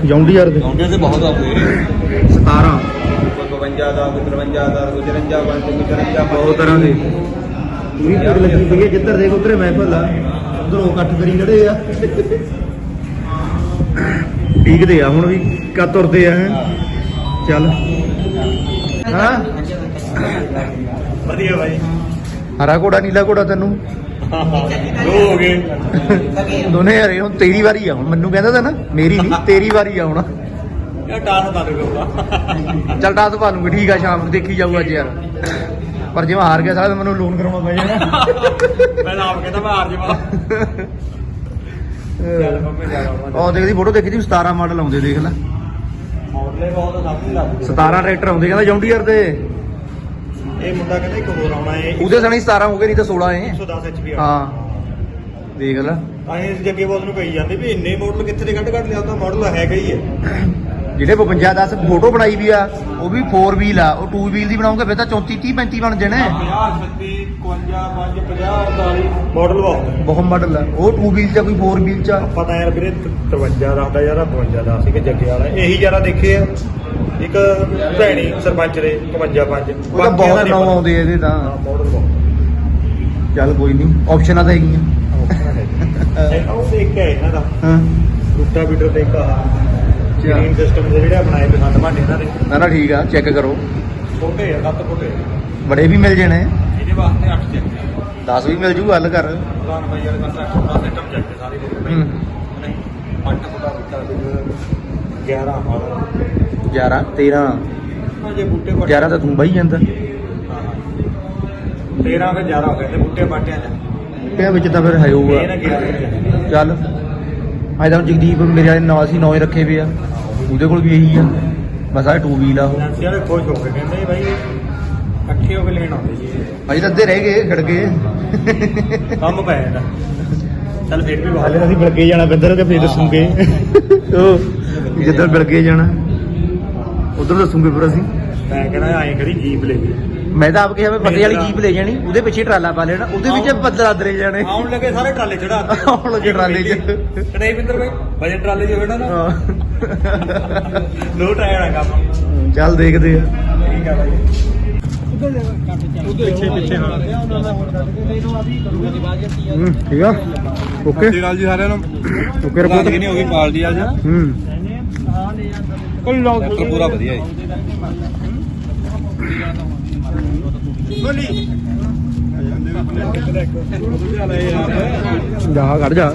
ਜੌਂਡੀ ਯਾਰ ਦੇ। ਕਾਉਂਟਰ ਤੇ ਬਹੁਤ ਆਉਂਦੇ 17 52 ਦਾ 53 ਦਾ 54 55 ਬਹੁਤ ਤਰ੍ਹਾਂ ਦੇ। ਪੂਰੀ ਭੀੜ ਲੱਗੀ ਪਈ ਹੈ ਜਿੱਧਰ ਦੇਖ ਉਧਰੇ ਮਹਿਫਲ ਆ ਉਧਰ ਉਹ ਇਕੱਠ ਕਰੀ ਖੜੇ ਆ। ਠੀਕਦੇ ਆ ਹੁਣ ਵੀ ਕਾ ਤੁਰਦੇ ਆ ਹੈਂ। ਚੱਲ। ਹਾਂ? ਵਧੀਆ ਬਾਈ। ਹਰਾ ਘੋੜਾ ਨੀਲਾ ਘੋੜਾ ਤੈਨੂੰ? ਦੋ ਹੋ ਗਏ। ਦੋਨੇ ਹਰੇ ਹੁਣ ਤੇਰੀ ਵਾਰੀ ਆ ਹੁਣ ਮੈਨੂੰ ਕਹਿੰਦਾ ਤਾਂ ਨਾ ਮੇਰੀ ਨਹੀਂ ਤੇਰੀ ਵਾਰੀ ਆ ਹੁਣ। ਇਹ ਟਾਸ ਬੰਦ ਕਰੂਗਾ ਚੱਲ ਟਾਸ ਪਾ ਲੂੰਗੀ ਠੀਕ ਆ ਸ਼ਾਮ ਨੂੰ ਦੇਖੀ ਜਾਊ ਅੱਜ ਯਾਰ। ਪਰ ਜੇ ਮੈਂ ਹਾਰ ਗਿਆ ਸਾਲਾ ਮੈਨੂੰ ਲੋਨ ਕਰਵਾਉਣਾ ਪੈ ਜਾਣਾ। ਮੈਂ ਆਪ ਕਹਿੰਦਾ ਮੈਂ ਹਾਰ ਜਾਵਾਂ। ਉਹ ਦੇਖਦੀ ਫੋਟੋ ਦੇਖੀ ਜੀ 17 ਮਾਡਲ ਆਉਂਦੇ ਦੇਖ ਲੈ। ਮੌਡਲੇ ਬਹੁਤ ਸਭ ਨੂੰ ਲੱਗ 17 ਟਰੈਕਟਰ ਆਉਂਦੇ ਕਹਿੰਦਾ ਜੌਂਡੀਅਰ ਦੇ। ਇਹ ਮੁੰਡਾ ਕਹਿੰਦਾ ਇੱਕ ਹੋਰ ਆਉਣਾ ਹੈ ਉਹਦੇ ਸਣੀ 17 ਹੋ ਗਏ ਨਹੀਂ ਤਾਂ 16 ਏ। 110 ਐਚਪੀ ਹਾਂ। ਦੇਖ ਲੈ। ਅਸੀਂ ਜੱਗੇ ਬੋਸ ਨੂੰ ਕਹੀ ਜਾਂਦੇ ਵੀ ਇੰਨੇ ਮਾਡਲ ਕਿੱਥੇ ਦੇ ਕੱਢ ਕੱਢ ਲਿਆ ਤਾਂ ਮਾਡਲ ਹੈਗਾ ਹੀ ਹੈ ਜਿਹੜੇ 52 10 ਫੋਟੋ ਬਣਾਈ ਵੀ ਆ ਉਹ ਵੀ 4 ਵੀਲ ਆ ਉਹ 2 ਵੀਲ ਦੀ ਬਣਾਉਂਗੇ ਫਿਰ ਤਾਂ 34 30 35 ਬਣ ਜਾਣੇ। 50 36 51 5 50 48 ਮਾਡਲ ਬਹੁਤ ਬਹੁਤ ਮਾਡਲ ਆ ਉਹ 2 ਵੀਲ ਚ ਕੋਈ 4 ਵੀਲ ਚ ਆ। ਪਤਾ ਯਾਰ ਵੀਰੇ 53 ਦੱਸਦਾ ਯਾਰ 52 ਦਾ ਸੀ ਕਿ ਜੱਗੇ ਵਾਲਾ। ਇਹੀ ਜ਼ਿਆਦਾ ਦੇਖੇ ਆ। ਇੱਕ ਭੈਣੀ ਸਰਪੰਚ ਦੇ 55 5 ਉਹ ਤਾਂ ਬਹੁਤ ਨਾਮ ਆਉਂਦੇ ਆ ਇਹਦੇ ਤਾਂ। ਮਾਡਲ ਚੱਲ ਕੋਈ ਨਹੀਂ ਆਪਸ਼ਨਾਂ ਤਾਂ ਹੈਗੀਆਂ। ਇਹ ਉਹ ਦੇਖ ਕੇ ਆਏ ਇਹਨਾਂ ਦਾ। ਹਾਂ। ਰੂਟਾ ਬੀਟਰ ਦੇ ਇੱਕ ਗ੍ਰੀਨ ਸਿਸਟਮ ਦੇ ਜਿਹੜੇ ਬਣਾਏ ਪਸੰਦ ਭਾਂਡੇ ਇਹਨਾਂ ਦੇ। ਨਾ ਨਾ ਠੀਕ ਆ ਚੈੱਕ ਕਰੋ। ਛੋਟੇ ਆ ਸੱਤ ਫੁੱਟੇ ਬੜੇ ਵੀ ਮਿਲ ਜਾਣੇ। ਇਹਦੇ ਵਾਸਤੇ 8 ਚੱਕ 10 ਵੀ ਮਿਲ ਜੂ ਹੱਲ ਕਰ। ਪ੍ਰਧਾਨ ਭਾਈ ਵਾਲੇ ਕੰਟਰੈਕਟ ਦਾ ਸਿਸਟਮ ਚੱਕ ਕੇ ਸਾਰੇ ਕੋਲ। ਹੂੰ। ਨਹੀਂ 8 ਫੁੱਟਾ ਰੂਟਾ ਬੀਟਰ 11 ਹਾਲ 11 13 ਜੇ ਬੂਟੇ 11 ਤਾਂ ਤੂੰ ਬਾਈ ਜਾਂਦਾ। 13 ਫਿਰ 11 ਹੋ ਗਏ ਤੇ ਬੂਟੇ ਬਾਟਿਆਂ ਚ। ਬੂਟਿਆਂ ਵਿੱਚ ਤਾਂ ਫਿਰ ਹੈ ਇਹ ਨਾ ਹੋਊਗਾ ਗਿਆ ਚੱਲ। ਅੱਜ ਤਾਂ ਜਗਦੀਪ ਮੇਰੇ ਵਾਲੇ ਨਵਾਂ ਸੀ ਨੌਂ ਰੱਖੇ ਵੇ ਆ। ਉਹਦੇ ਕੋਲ ਵੀ ਇਹੀ ਆ। ਬਸ ਆ 2 ਵੀਲ ਆ ਉਹ। ਵਾਲੇ ਖੁਸ਼ ਹੋ ਗਏ ਕਹਿੰਦੇ ਭਾਈ ਇਕੱਠੇ ਹੋ ਕੇ ਲੈਣ ਆਉਂਦੇ ਜੀ। ਅਜੇ ਤਾਂ ਅੱਧੇ ਰਹਿ ਗਏ ਖੜ ਗਏ। ਕੰਮ ਪੈ ਜਾਂਦਾ। ਚੱਲ ਫਿਰ ਵੀ ਹਾਲੇ ਅਸੀਂ ਬਿਲਗੇ ਜਾਣਾ ਬਿੰਦਰ ਕੇ ਫੇਰ ਦੱਸੂਗੇ? ਉਹ ਜਿੱਦਾਂ ਬਿਲਗੇ ਜਾਣਾ ਉਧਰ ਦੱਸੂਗੇ ਫਿਰ ਅਸੀਂ। ਮੈਂ ਕਹਿੰਦਾ ਐਂ ਕਰੀ ਜੀਪ ਲੈ ਲਈ। ਮੈਂ ਤਾਂ ਆਪ ਕਿਹਾ ਮੈਂ ਫਤਿਹ ਵਾਲੀ ਜੀਪ ਲੈ ਜਾਣੀ ਉਹਦੇ ਪਿੱਛੇ ਟਰਾਲਾ ਪਾ ਲੈਣਾ ਉਹਦੇ ਵਿੱਚ ਬੱਦਲ ਆਦਰੇ ਜਾਣੇ। ਆਉਣ ਲੱਗੇ ਸਾਰੇ ਟਰਾਲੇ ਚੜਾ ਆਉਣ ਲੱਗੇ ਟਰਾਲੇ 'ਚ। ਕੜਾਈ ਬਿੰਦਰ ਭਾਈ ਵਜਨ ਟਰਾਲੇ 'ਚ ਹੋਣਾ ਨਾ ਹਾਂ। ਲੋਟ ਆਇਆ ਕੰਮ। ਚੱਲ ਦੇਖਦੇ ਆ। ਠੀਕ ਆ ਭਾਈ ਪਿੱਛੇ ਪਿੱਛੇ ਹਾਂ। ਹੂੰ ਠੀਕ ਆ। ਓਕੇ। ਗੱਲ ਜੀ ਸਾਰਿਆਂ ਨੂੰ ਓਕੇ ਰਿਪੋਰਟ ਨਹੀਂ ਹੋ ਗਈ? ਪਾਲਦੀ ਅੱਜ? ਹੂੰ। ਕੋਈ ਲੋਕ ਪੂਰਾ ਵਧੀਆ ਹੈ ਬੋਲੀ। ਜਾ ਖੜ ਜਾ।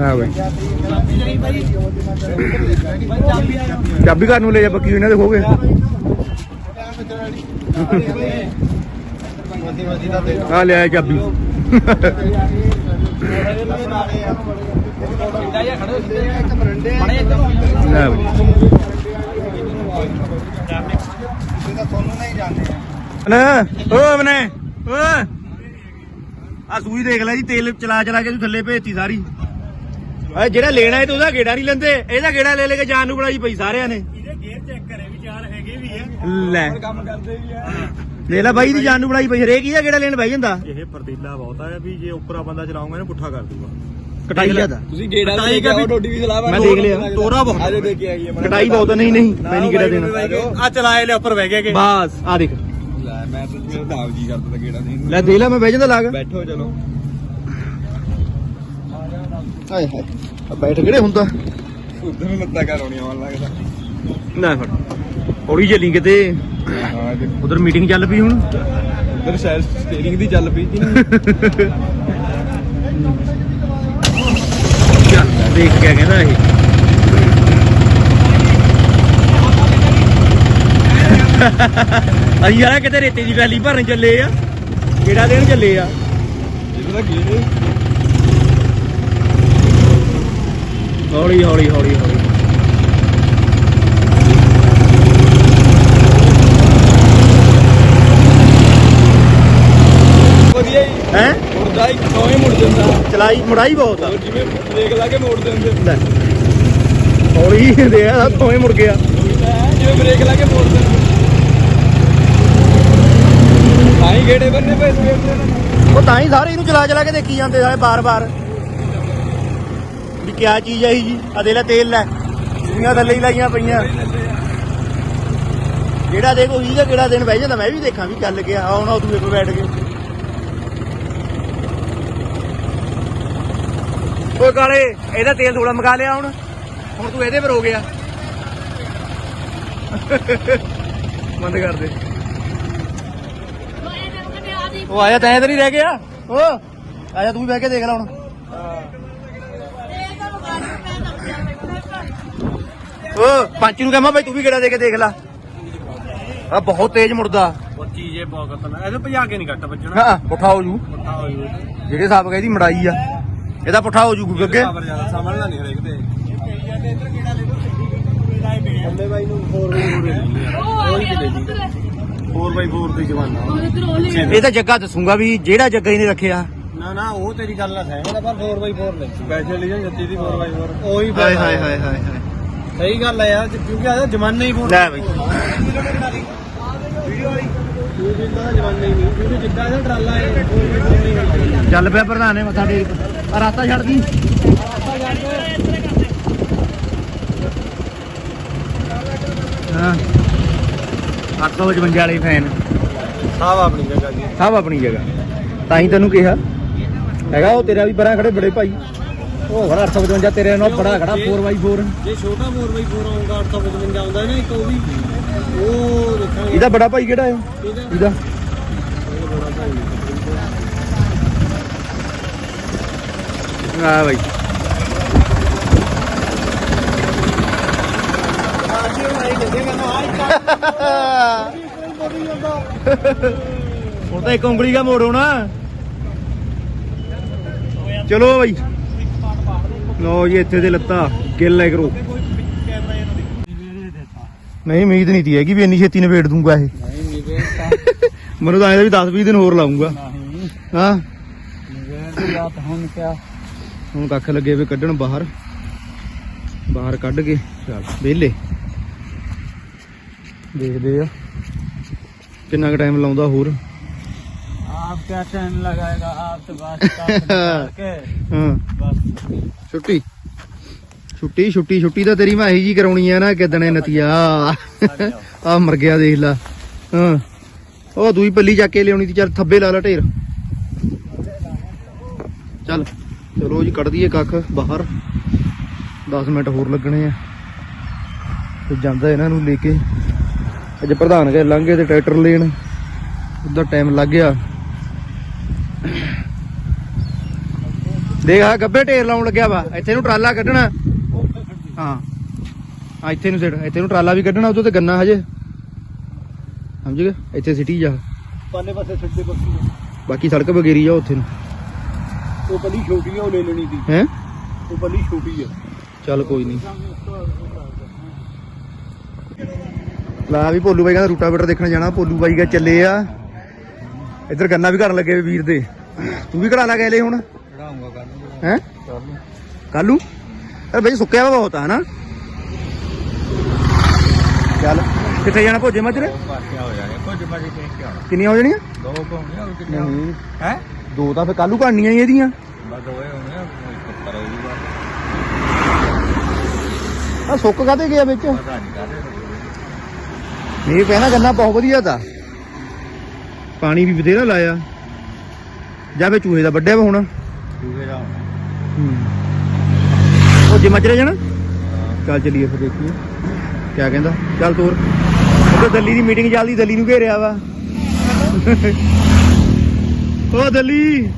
ਆ ਬਈ। ਚਾਬੀ ਘਰ ਨੂੰ ਲੈ ਜਾ ਬੱਕੀ ਇਹਨਾਂ ਦੇ ਖੋ ਗਏ ਆ ਲੈ ਚਾਬੀ। ਲੈ ਬਈ। ਨਾ ਓ ਮਨੇ ਓ ਆ ਸੂਈ ਦੇਖ ਲੈ ਜੀ, ਤੇਲ ਚਲਾ ਚਲਾ ਕੇ ਤੂੰ ਥੱਲੇ ਭੇਜਤੀ ਸਾਰੀ। ਓਏ ਜਿਹੜਾ ਲੈਣਾ ਹੈ ਤੇ ਉਹਦਾ ਗੇੜਾ ਨਹੀਂ ਲੈਂਦੇ। ਇਹਦਾ ਗੇੜਾ ਲੈ ਲੈ ਕੇ ਜਾਨ ਨੂੰ ਬਣਾਈ ਪਈ ਸਾਰਿਆਂ ਨੇ ਇਹਦੇ ਗੇਅਰ ਚੈੱਕ ਕਰੇ ਵੀ ਚਾਰ ਹੈਗੇ ਵੀ ਆ ਲੈ। ਕੰਮ ਕਰਦੇ ਵੀ ਆ। ਲੈ ਲੈ ਬਾਈ ਦੀ ਜਾਨ ਨੂੰ ਬਣਾਈ ਪਈ ਹਰੇਕ ਹੀ ਦਾ ਗੇੜਾ ਲੈਣ ਬਹਿ ਜਾਂਦਾ ਇਹ ਪਰਦੀਲਾ ਬਹੁਤ ਆ ਵੀ ਜੇ ਉੱਪਰਾ ਬੰਦਾ ਚਲਾਉਂਗਾ ਇਹਨੂੰ ਪੁੱਠਾ ਕਰ ਦੂਗਾ ਕਟਾਈ ਜ਼ਿਆਦਾ। ਤੁਸੀਂ ਗੇੜਾ ਕਟਾਈ ਕਾ ਵੀ- ਡੋਡੀ ਵੀ ਚਲਾ ਮੈਂ ਦੇਖ ਲਿਆ ਤੋਰਾ ਬਹੁਤ। ਆਜੋ ਦੇ ਕੇ ਆਈਏ ਕਟਾਈ ਬਹੁਤ ਨਹੀਂ ਨਹੀਂ ਮੈਂ ਨਹੀਂ ਗੇੜਾ ਦੇਣਾ। ਆ ਚਲਾਏ ਲੈ ਉੱਪਰ ਬਹਿ ਗਿਆ ਕਿ ਬਸ ਆ ਦੇਖ। ਲੈ ਮੈਂ ਤਾਂ ਮੇਰਾ ਦਾਵ ਜੀ ਕਰਦਾ ਤਾਂ ਗੇੜਾ ਦੇਣ ਲੈ ਦੇ ਲੈ ਮੈਂ ਬਹਿ ਜਾਂਦਾ ਲਾਗ ਬੈਠੋ ਚਲੋ। ਹਾਏ ਹਾਏ ਆ ਬੈਠ ਕਿਹੜੇ ਹੁੰਦਾ? ਉਧਰ ਨੂੰ ਲੱਤਾਂ ਕਰਾਉਣੀ ਆਉਣ ਲੱਗਦਾ। ਲੈ ਫੜ। ਹੌਲੀ ਚੱਲੀ ਕਿਤੇ ਹਾਂ ਤੇ ਉਧਰ ਮੀਟਿੰਗ ਚੱਲ ਪਈ ਹੁਣ। ਉਧਰ ਸ਼ਾਇਦ ਸਟੀਅਰਿੰਗ ਦੀ ਚੱਲ ਪਈ ਚੱਲ ਦੇਖ ਕੇ ਕਹਿੰਦਾ ਇਹ। ਅਸੀਂ ਯਾਰ ਕਿਤੇ ਰੇਤੇ ਦੀ ਵੈਲੀ ਭਰਨ ਚੱਲੇ ਆ। ਕਿਹੜਾ ਦੇਣ ਚੱਲੇ ਆ? ਜਿਹਦਾ ਦਾ ਗੇੜੇ ਹੌਲੀ ਹੌਲੀ ਹੌਲੀ ਹੌਲੀ ਵਧੀਆ ਹੀ ਹੈ ਮੁੜਦਾ ਹੀ ਨੌਵੇਂ ਮੁੜ ਜਾਂਦਾ ਚਲਾਈ ਮੁੜਾਈ ਬਹੁਤ ਆ। ਜਿਵੇਂ ਦੇਖ ਲਾ ਕੇ ਮੋੜ ਦਿੰਦੇ। ਲੈ। ਹੌਲੀ ਦੇ ਆ ਤੋਵੇਂ ਮੁੜ ਗਿਆ ਜਿਵੇਂ ਬ੍ਰੇਕ ਲਾ ਕੇ ਮੋੜ ਦਿੰਦੇ। ਆਈ ਗੇੜੇ ਬੰਨੇ ਪਏ ਸਵੇਰ ਦੇ। ਉਹ ਤਾਂ ਹੀ ਸਾਰੇ ਇਹਨੂੰ ਚਲਾ ਚਲਾ ਕੇ ਦੇਖੀ ਜਾਂਦੇ ਸਾਰੇ ਬਾਰ-ਬਾਰ ਵੀ ਕਿਆ ਚੀਜ਼ ਆਈ ਜੀ? ਆ ਦੇ ਲੈ ਤੇਲ ਲੈ। ਦੁਨੀਆਂ ਥੱਲੇ ਹੀ ਲਾਈਆਂ ਪਈਆਂ। ਜਿਹੜਾ ਦੇਖੋ ਇਹਦਾ ਕਿਹੜਾ ਦਿਨ ਬਹਿ ਜਾਂਦਾ ਮੈਂ ਵੀ ਦੇਖਾਂ ਵੀ ਚੱਲ ਗਿਆ। ਆਉਣਾ ਦੂਏ ਕੋਲ ਬੈਠ ਕੇ। ਓਏ ਕਾਲੇ ਇਹਦਾ ਤੇਲ ਥੋੜਾ ਮਗਾ ਲਿਆ ਹੁਣ। ਹੁਣ ਤੂੰ ਇਹਦੇ ਪਰ ਹੋ ਗਿਆ। ਬੰਦ ਕਰ ਦੇ। ਉਹ ਆਇਆ ਤੈਂ ਤਾਂ ਨਹੀਂ ਰਹਿ ਗਿਆ? ਓ ਆਜਾ ਤੂੰ ਵੀ ਬਹਿ ਕੇ ਦੇਖ ਲੈ ਹੁਣ। ਓ ਪੰਚ ਨੂੰ ਕਹਾਂ ਭਾਈ ਤੂੰ ਵੀ ਕਿਹੜਾ ਦੇ ਕੇ ਦੇਖ ਲੈ। ਆ ਬਹੁਤ ਤੇਜ਼ ਮੁੜਦਾ। ਉਹ ਚੀਜ਼ੇ ਬਹੁਤ ਖਤਰਨਾਕ ਇਹਦੇ ਭਜਾ ਕੇ ਨਹੀਂ ਕੱਟ ਵੱਜਣਾ। ਹਾਂ ਹੋ ਜੂ। ਜਿਹੜੇ ਹਿਸਾਬ ਕਹਿੰਦੀ ਮੜਾਈ ਆ। ਇਹਦਾ ਪੁੱਠਾ ਹੋ ਜੂ ਅੱਗੇ? ਖਬਰ ਜ਼ਿਆਦਾ ਸੰਭਲਣਾ ਨਹੀਂ ਹਰੇਕ ਤੇ। ਅੰਦੇ ਬਾਈ ਨੂੰ 4x4 ਦੀ ਜਵਾਨਾ ਇਹ ਤਾਂ ਜੱਗਾ ਦੱਸੂਗਾ ਵੀ ਜਿਹੜਾ ਜੱਗਾ ਇਹਨੇ ਰੱਖਿਆ। ਨਾ ਨਾ ਉਹ ਤੇਰੀ ਗੱਲ ਨਾ ਸਹਿਮਤ ਪਰ 4x4 ਲੈ। ਸਪੈਸ਼ਲ ਜੱਤੀ ਦੀ 4x4 ਉਹੀ ਹਾਏ ਹਾਏ ਹਾਏ ਹਾਏ ਹਾਏ। ਸਹੀ ਗੱਲ ਹੈ ਯਾਰ ਕਿਉਂਕਿ ਆ ਜਮਾਨਾ ਹੀ 4 ਲੈ ਬਈ। ਵੀਡੀਓ ਦਾ ਜਮਾਨਾ ਹੀ ਨਹੀਂ ਵੀਡੀਓ ਜਿੱਦਾਂ ਦਾ ਟਰਾਲਾ ਹੈ 4x4 ਨਹੀਂ ਚੱਲ ਪਿਆ ਪ੍ਰਧਾਨੇ ਮੱਥਾ ਟੇਕ। ਆ ਰਾਤਾ ਛੱਡ ਦੀ। ਹਾਂ। 855 ਵਾਲੇ ਫੈਨ ਸਾਹ ਆਪਣੀ ਜਗ੍ਹਾ ਜੀ। ਸਭ ਆਪਣੀ ਜਗ੍ਹਾ। ਤਾਂ ਹੀ ਤੈਨੂੰ ਕਿਹਾ। ਹੈਗਾ ਉਹ ਤੇਰਾ ਵੀ ਪਰਾਂ ਖੜੇ ਬੜੇ ਭਾਈ। ਉਹ ਖੜਾ 855 ਤੇਰੇ ਨਾਲ ਬੜਾ ਖੜਾ 4x4 ਜੇ ਛੋਟਾ 4x4 ਆਉਂਦਾ 855 ਆਉਂਦਾ ਨਾ ਇੱਕ ਉਹ ਵੀ। ਉਹ ਦੇਖਾਂਗੇ। ਇਹਦਾ ਬੜਾ ਭਾਈ ਕਿਹੜਾ ਹੈ ਇਹਦਾ ਇਹਦਾ। ਆ ਭਾਈ ਹੁਣ ਤਾਂ ਇੱਕ ਉਂਗਲੀ ਦਾ ਮੋੜ ਹੋਣਾ। ਚਲੋ ਭਾਈ ਲੋ ਜੀ ਇੱਥੇ ਦੇ ਲੱਤਾ। ਗਿੱਲ ਲੈ ਕਰੋ। ਨਹੀਂ ਉਮੀਦ ਨਹੀਂ ਤੀ ਹੈਗੀ ਵੀ ਇੰਨੀ ਛੇਤੀ ਨਿਬੇੜ ਦੂੰਗਾ ਇਹ। ਮੈਨੂੰ ਤਾਂ ਐਂ ਵੀ 10 20 ਦਿਨ ਹੋਰ ਲਾਉਂਗਾ ਹਾਂ। ਹੁਣ ਕਿਆ? ਹੁਣ ਕੱਖ ਲੱਗੇ ਵੀ ਕੱਢਣ ਬਾਹਰ। ਬਾਹਰ ਕੱਢ ਕੇ ਚਲ ਵਿਹਲੇ। ਦੇਖਦੇ ਆ। ਕਿੰਨਾ ਕੁ ਟਾਈਮ ਲਾਉਂਦਾ ਹੋਰ? ਆਪ ਕਿਆ ਟਾਈਮ ਲਗਾਏਗਾ? ਆਪ ਤੇ ਬਸ ਕਰਕੇ। ਹਾਂ। ਬਸ। ਛੁੱਟੀ। ਛੁੱਟੀ ਛੁੱਟੀ ਛੁੱਟੀ ਤਾਂ ਤੇਰੀ ਮੈਂ ਜੀ ਕਰਾਉਣੀ ਆ ਨਾ ਕਿਦਣੇ ਨਤੀਆ ਆ ਮਰ ਗਿਆ ਦੇਖ ਲਾ। ਹਾਂ। ਉਹ ਦੂਈ ਪੱਲੀ ਚੱਕ ਕੇ ਲਿਆਉਣੀ ਤੀ ਚੱਲ ਥੱਬੇ ਲਾ ਲਾ ਢੇਰ। ਚੱਲ। ਚਲੋ ਜੀ ਕੱਢ ਦਈਏ ਕੱਖ ਬਾਹਰ। 10 ਮਿੰਟ ਹੋਰ ਲੱਗਣੇ ਆ। ਤੇ ਜਾਂਦਾ ਇਹਨਾਂ ਨੂੰ ਲੈ ਕੇ। ਅੱਜ ਪ੍ਰਧਾਨ ਕੇ ਲੰਘੇ ਤੇ ਟਰੈਕਟਰ ਲੈਣ। ਉਧਰ ਟਾਈਮ ਲੱਗ ਗਿਆ। ਦੇਖ ਆ ਗੱਬੇ ਢੇਰ ਲਾਉਣ ਲੱਗਿਆ ਵਾ। ਇੱਥੇ ਨੂੰ ਟਰਾਲਾ ਕੱਢਣਾ। ਹਾਂ। ਆ ਇੱਥੇ ਨੂੰ ਸਿੱਟ ਇੱਥੇ ਨੂੰ ਟਰਾਲਾ ਵੀ ਕੱਢਣਾ ਉਦੋਂ ਤੇ ਗੰਨਾ ਹਜੇ। ਸਮਝ ਗਏ? ਇੱਥੇ ਸਿੱਟੀ ਜਾ। ਪਾਲੇ ਪਾਸੇ ਬੱਕੀ ਬਾਕੀ ਸੜਕ ਵਗੇਰੀ ਜਾ ਉੱਥੇ ਨੂੰ। ਉਹ ਪੱਲੀ ਛੋਟੀ ਆ ਉਹ ਲੈ ਲੈਣੀ ਸੀ। ਹੈ? ਉਹ ਪੱਲੀ ਛੋਟੀ ਆ। ਚੱਲ ਕੋਈ ਨਹੀਂ। ਲਾ ਵੀ ਭੋਲੂ ਬਾਈ ਕਹਿੰਦਾ ਰੂਟਾਵੇਟਰ ਦੇਖਣ ਜਾਣਾ ਭੋਲੂ ਬਾਈ ਕਹ ਚੱਲੇ ਆ। ਇੱਧਰ ਗੰਨਾ ਵੀ ਕਰਨ ਲੱਗੇ ਵੀਰ ਦੇ। ਤੂੰ ਵੀ ਕਢਾ ਲਾ ਗਏ ਹੁਣ। ਖੜਾਉਂਗਾ ਕੱਲ ਹੈ? ਕੱਲੂ ਅਰੇ ਬਈ ਸੁੱਕਿਆ ਵਾ ਬਹੁਤ ਆ ਨਾ ਚੱਲ ਕਿੱਥੇ ਜਾਣਾ ਭੋਜੇ ਮੱਜਰੇ? ਕੇ ਕਿੰਨੀਆਂ ਹੋ ਜਾਣੀਆਂ? ਦੋ ਪਾਉਣੀਆਂ ਉਹ ਕਿੰਨੇ ਨਹੀਂ। ਹੈ? ਦੋ ਤਾਂ ਫੇ ਕੱਲੂ ਘੜਨੀਆਂ ਹੀ ਇਹਦੀਆਂ। ਬਸ ਦੋਏ ਹੋਣੇ ਆ ਸੁੱਕ ਕਾਤੇ ਗਿਆ ਵਿੱਚ? ਪਤਾ ਨਹੀਂ ਗੰਨਾ ਬਹੁਤ ਵਧੀਆ ਤਾ। ਪਾਣੀ ਵੀ ਬਥੇਰਾ ਲਾਇਆ। ਜਾਂ ਫੇ ਚੂਹੇ ਦਾ ਵੱਡਿਆ ਵਾ ਹੁਣ। ਦਾ ਉਹ ਜੇ ਮੱਜਰੇ ਜਾਣਾ? ਚੱਲ ਚੱਲੀਏ ਫਿਰ ਦੇਖੀਏ। ਕਿਆ ਕਹਿੰਦਾ? ਚੱਲ ਤੋਰ। ਉਹ ਦਿੱਲੀ ਦੀ ਮੀਟਿੰਗ ਚੱਲਦੀ ਦਿੱਲੀ ਨੂੰ ਘੇਰਿਆ ਵਾ। ਓ ਦਿੱਲੀ